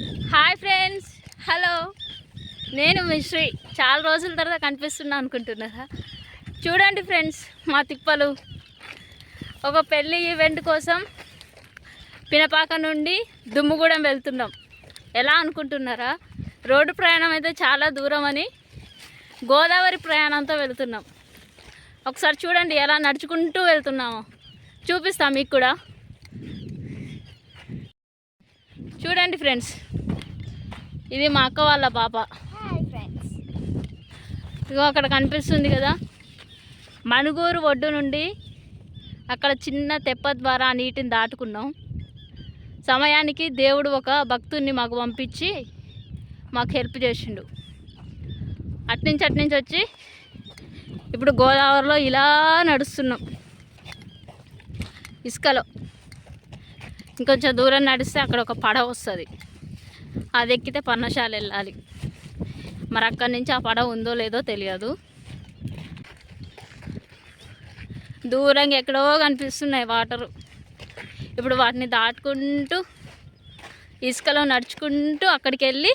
Hi friends hello. నేను మిశ్రీ చాలా రోజుల తర్వాత కనిపిస్తున్నా అనుకుంటున్నారా? చూడండి ఫ్రెండ్స్ మా తిప్పలు. ఒక పెళ్ళి ఈవెంట్ కోసం పినపాక నుండి దుమ్ముగూడెం వెళ్తున్నాం. ఎలా అనుకుంటున్నారా? రోడ్డు ప్రయాణం అయితే చాలా దూరం అని గోదావరి ప్రయాణంతో వెళ్తున్నాం. ఒకసారి చూడండి ఎలా నడుచుకుంటూ వెళ్తున్నామో. చూపిస్తాం మీకు కూడా. చూడండి ఫ్రెండ్స్. ఇది మా అక్క వాళ్ళ పాప. ఇగో అక్కడ కనిపిస్తుంది కదా. మణుగూరు ఒడ్డు నుండి అక్కడ చిన్న తెప్ప ద్వారా ఆ నీటిని దాటుకున్నాం. సమయానికి దేవుడు ఒక భక్తుడిని మాకు పంపించి మాకు హెల్ప్ చేసిండు. అట్నుంచి అట్నుంచి వచ్చి ఇప్పుడు గోదావరిలో ఇలా నడుస్తున్నాం. ఇసుకలో. ఇంకొంచెం దూరం నడిస్తే అక్కడ ఒక పడవ వస్తుంది. అది ఎక్కితే పర్ణశాల వెళ్ళాలి. మరి అక్కడి నుంచి ఆ పడవ ఉందో లేదో తెలియదు. దూరంగా ఎక్కడో కనిపిస్తున్నాయి వాటరు. ఇప్పుడు వాటిని దాటుకుంటూ ఇసుకలో నడుచుకుంటూ అక్కడికి వెళ్ళి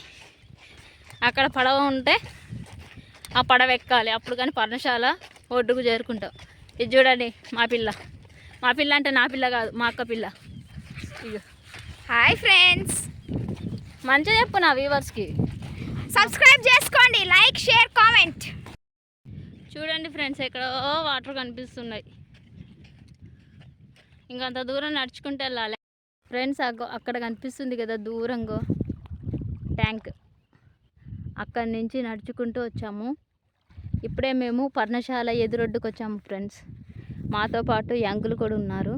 అక్కడ పడవ ఉంటే ఆ పడవ ఎక్కాలి. అప్పుడు కానీ పర్ణశాల ఒడ్డుకు చేరుకుంటాం. ఇది చూడండి మా పిల్ల. మా పిల్ల అంటే నా పిల్ల కాదు మా అక్క పిల్ల. Hi friends. మంచిగా చెప్పు నా వ్యూవర్స్కి. సబ్స్క్రైబ్ చేసుకోండి లైక్ షేర్ కామెంట్. చూడండి ఫ్రెండ్స్ ఎక్కడో వాటర్ కనిపిస్తున్నాయి. ఇంకంత దూరం నడుచుకుంటూ వెళ్ళాలి. ఫ్రెండ్స్ అక్కడ కనిపిస్తుంది కదా దూరంగా ట్యాంక్. అక్కడి నుంచి నడుచుకుంటూ వచ్చాము. ఇప్పుడే మేము పర్ణశాల ఎదురొడ్డుకు వచ్చాము ఫ్రెండ్స్. మాతో పాటు యంగులు కూడా ఉన్నారు.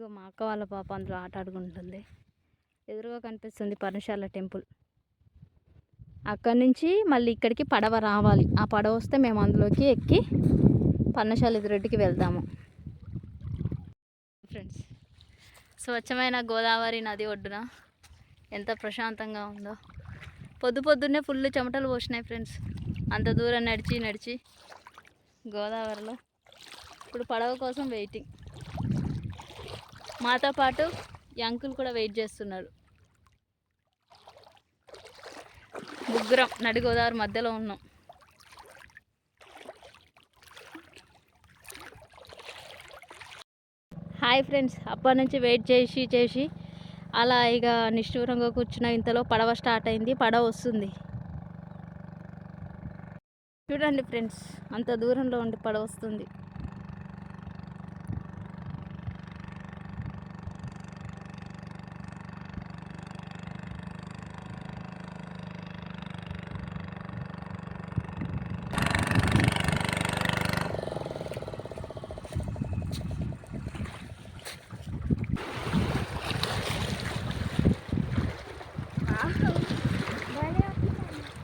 ఇదిగో మా అక్క వాళ్ళ పాప అందులో ఆట ఆడుకుంటుంది. ఎదురుగా కనిపిస్తుంది పర్ణశాల టెంపుల్. అక్కడి నుంచి మళ్ళీ ఇక్కడికి పడవ రావాలి. ఆ పడవ వస్తే మేము అందులోకి ఎక్కి పర్ణశాల ఎదురెడ్డికి వెళ్తాము ఫ్రెండ్స్ స్వచ్ఛమైన గోదావరి నది ఒడ్డున ఎంత ప్రశాంతంగా ఉందో. పొద్దు పొద్దున్నే ఫుల్ చెమటలు పోసినాయి ఫ్రెండ్స్ అంత దూరం నడిచి నడిచి గోదావరిలో. ఇప్పుడు పడవ కోసం వెయిటింగ్ మాతో పాటు ఈ అంకుల్ కూడా వెయిట్ చేస్తున్నారు. ముగ్గురం నడిగోదావరి మధ్యలో ఉన్నాం. హాయ్ ఫ్రెండ్స్ అప్పటి నుంచి వెయిట్ చేసి చేసి అలా ఇక నిష్ఠూరంగా కూర్చున్న ఇంతలో పడవ స్టార్ట్ అయింది పడవ వస్తుంది. చూడండి ఫ్రెండ్స్ అంత దూరంలో ఉండి పడవ వస్తుంది.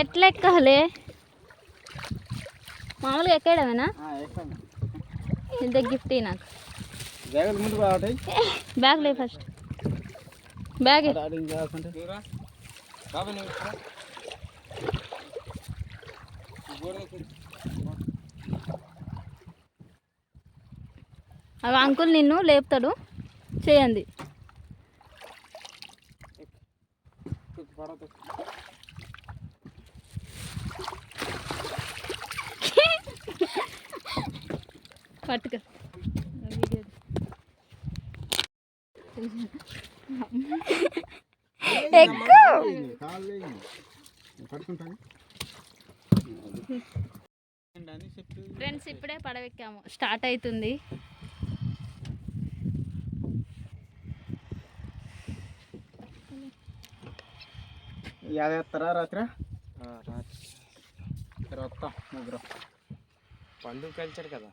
ఎట్లా ఎక్కాలి? మామూలుగా ఎక్కడమేనా ఎక్కండి ఇంత గిఫ్ట్ నాకు. బ్యాగులు ముందు బాగుంటాయి బ్యాగ్. లే ఫస్ట్ బ్యాగ్ అవి అంకుల్ నిన్ను లేపుతాడు. చేయండి. పట్టుక. ఫ్రెండ్స్ ఇప్పుడే పడవెక్కాము. స్టార్ట్ అవుతుంది. యాదేస్తారా రాత్రి సరే వస్తా ముగ్గురు పండు కలిచారు కదా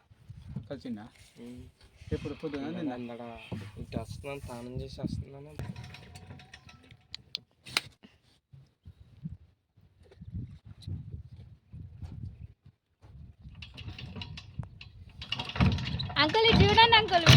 కలిసిందా ఎప్పుడు పొద్దున నిన్న అందడ ఇటు వస్తున్నాను స్నానం చేసి వస్తున్నాను అంకుల్ ఇది చూడండి అంకుల్